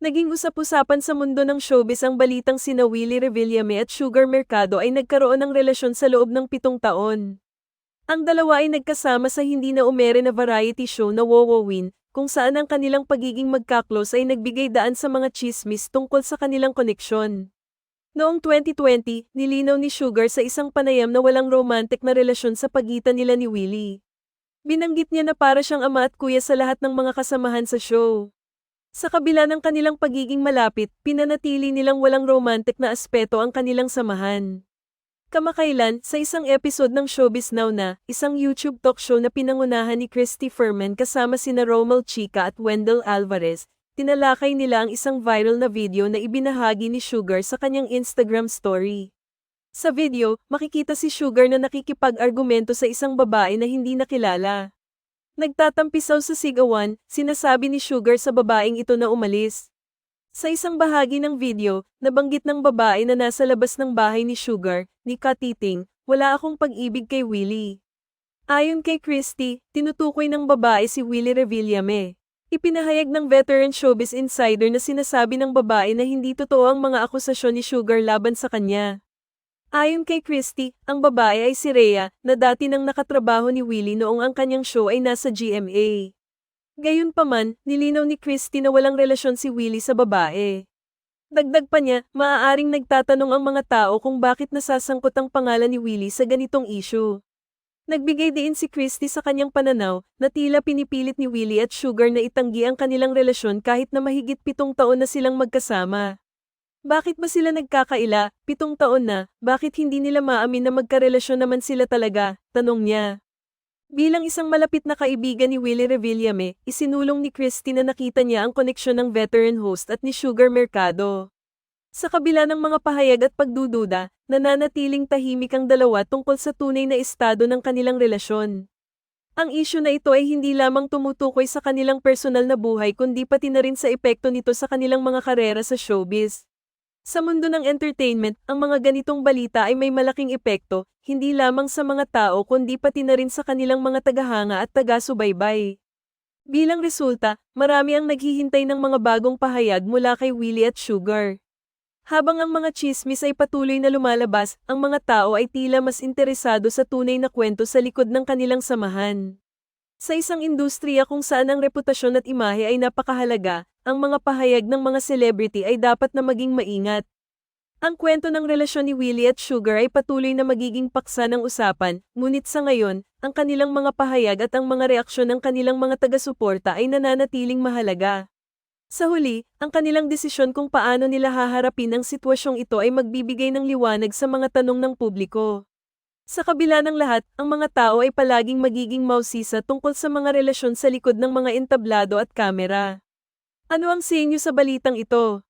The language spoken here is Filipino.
Naging usap-usapan sa mundo ng showbiz ang balitang sina Willie Revillame at Sugar Mercado ay nagkaroon ng relasyon sa loob ng pitong taon. Ang dalawa ay nagkasama sa hindi na umere na variety show na Wowowin, kung saan ang kanilang pagiging magkaklos ay nagbigay daan sa mga chismis tungkol sa kanilang koneksyon. Noong 2020, nilinaw ni Sugar sa isang panayam na walang romantic na relasyon sa pagitan nila ni Willie. Binanggit niya na para siyang ama at kuya sa lahat ng mga kasamahan sa show. Sa kabila ng kanilang pagiging malapit, pinanatili nilang walang romantic na aspeto ang kanilang samahan. Kamakailan, sa isang episode ng Showbiz Now na, isang YouTube talk show na pinangunahan ni Christy Furman kasama sina Romel Chica at Wendell Alvarez, tinalakay nila ang isang viral na video na ibinahagi ni Sugar sa kanyang Instagram story. Sa video, makikita si Sugar na nakikipag-argumento sa isang babae na hindi nakilala. Nagtatampisaw sa sigawan, sinasabi ni Sugar sa babaeng ito na umalis. Sa isang bahagi ng video, nabanggit ng babae na nasa labas ng bahay ni Sugar, ni Katiting, wala akong pag-ibig kay Willie. Ayon kay Christy, tinutukoy ng babae si Willie Revillame. Ipinahayag ng veteran showbiz insider na sinasabi ng babae na hindi totoo ang mga akusasyon ni Sugar laban sa kanya. Ayon kay Christy, ang babae ay si Rhea, na dati nang nakatrabaho ni Willie noong ang kanyang show ay nasa GMA. Gayunpaman, nilinaw ni Christy na walang relasyon si Willie sa babae. Dagdag pa niya, maaaring nagtatanong ang mga tao kung bakit nasasangkot ang pangalan ni Willie sa ganitong issue. Nagbigay din si Christy sa kanyang pananaw na tila pinipilit ni Willie at Sugar na itanggi ang kanilang relasyon kahit na mahigit pitong taon na silang magkasama. Bakit ba sila nagkakaila, pitong taon na, bakit hindi nila maamin na magkarelasyon naman sila talaga, tanong niya. Bilang isang malapit na kaibigan ni Willie Revillame, isinulong ni Christy na nakita niya ang koneksyon ng veteran host at ni Sugar Mercado. Sa kabila ng mga pahayag at pagdududa, nananatiling tahimik ang dalawa tungkol sa tunay na estado ng kanilang relasyon. Ang isyu na ito ay hindi lamang tumutukoy sa kanilang personal na buhay kundi pati na rin sa epekto nito sa kanilang mga karera sa showbiz. Sa mundo ng entertainment, ang mga ganitong balita ay may malaking epekto, hindi lamang sa mga tao kundi pati na rin sa kanilang mga tagahanga at taga-subaybay. Bilang resulta, marami ang naghihintay ng mga bagong pahayag mula kay Willie at Sugar. Habang ang mga chismis ay patuloy na lumalabas, ang mga tao ay tila mas interesado sa tunay na kwento sa likod ng kanilang samahan. Sa isang industriya kung saan ang reputasyon at imahe ay napakahalaga, ang mga pahayag ng mga celebrity ay dapat na maging maingat. Ang kwento ng relasyon ni Willie at Sugar ay patuloy na magiging paksa ng usapan, ngunit sa ngayon, ang kanilang mga pahayag at ang mga reaksyon ng kanilang mga taga-suporta ay nananatiling mahalaga. Sa huli, ang kanilang desisyon kung paano nila haharapin ang sitwasyong ito ay magbibigay ng liwanag sa mga tanong ng publiko. Sa kabila ng lahat, ang mga tao ay palaging magiging mausisa tungkol sa mga relasyon sa likod ng mga entablado at kamera. Ano ang sinyo sa balitang ito?